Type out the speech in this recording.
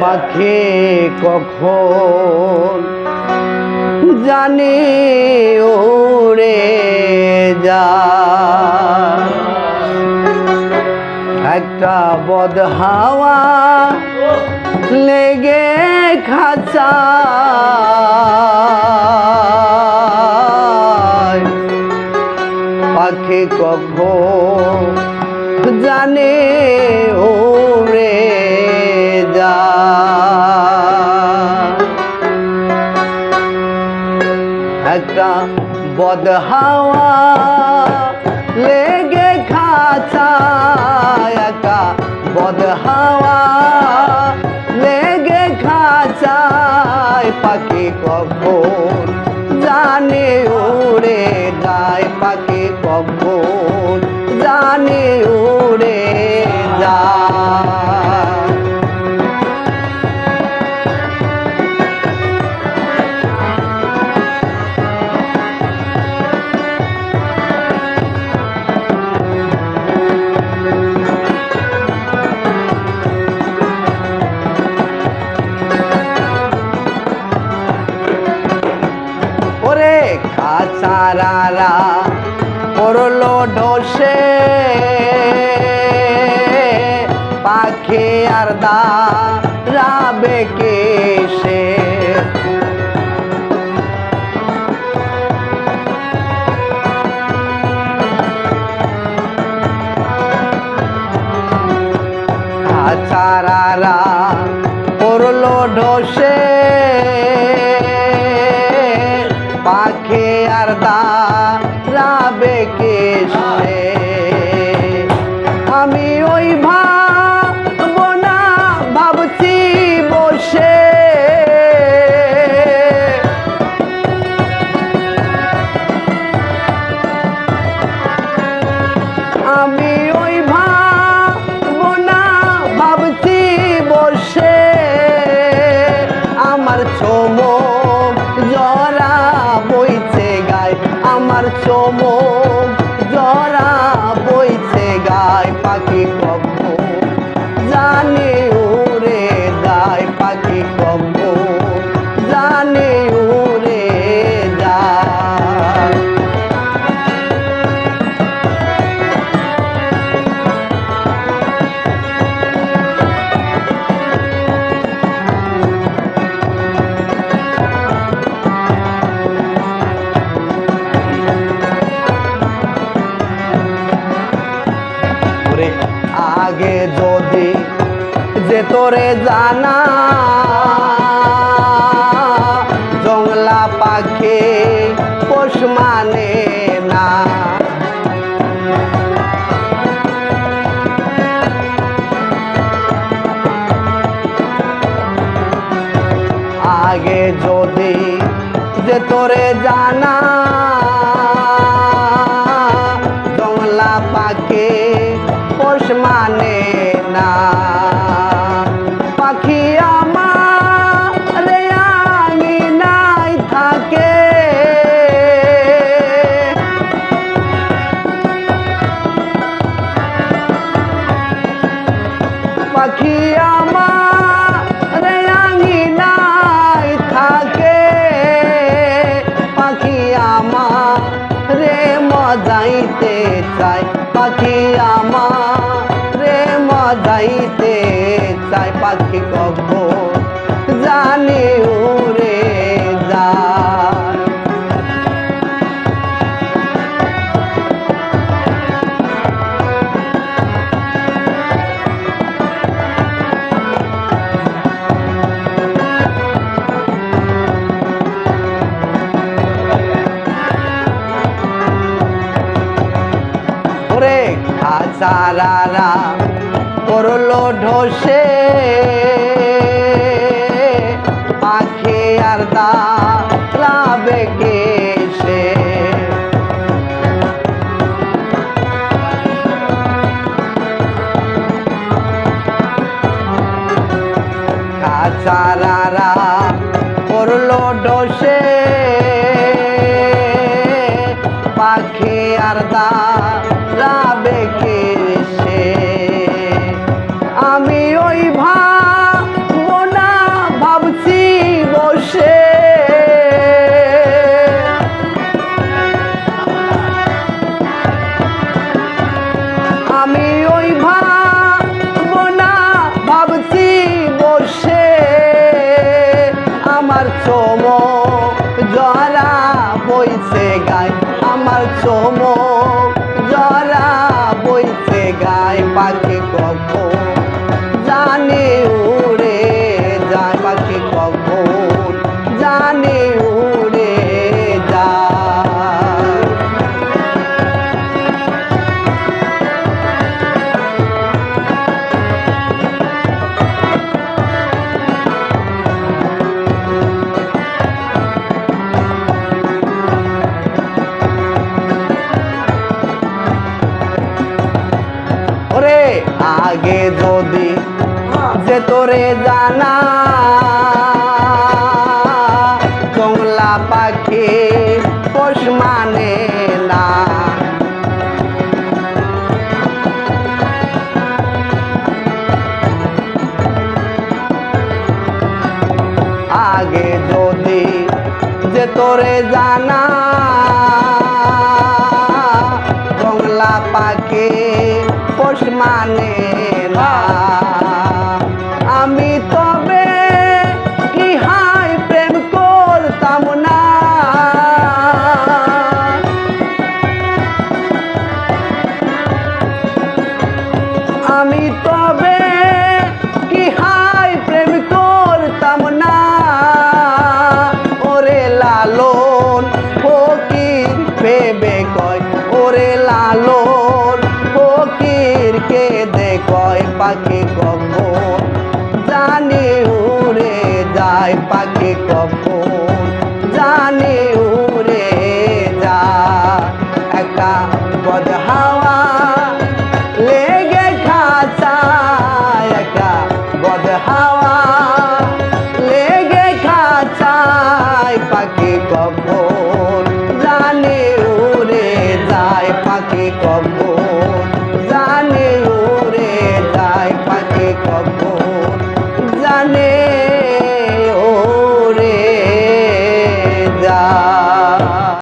পাখি কখন জানি উড়ে যা। একটা বদ হাওয়া লেগে খাঁচা। পাখি কখন জানে ওরে একটা বদ হাওয়া লেগে খাঁচা একা বদ হাওয়া লেগে খাঁচায় পাখি কখন জানে উড়ে যায়, পাখি কখন জানে উড়ে যায়। কাছারারা পড়ল ঢসে। পাখি আর দা রাবে কেসে কাছারারা পাখি আর দা রাবে আমি চমক জানা। জংলা পাখি পোষ মানে না। আগে যদি যে তোরে জানা কখন জানি উড়ে যায় ওরে খাচারারা করল ঢসে। খাচারারা করল ডোসে। পাখি আর দা আমার চম জরা বইছে গায় আমার চম জরা বইছে গায় পাখি কখন আগে যদি যে তোরে জানা জংলা পাখি পোষ মানে না। আগে যদি যে তোরে জানা জংলা পাখি পোষ মানে না থেকে কম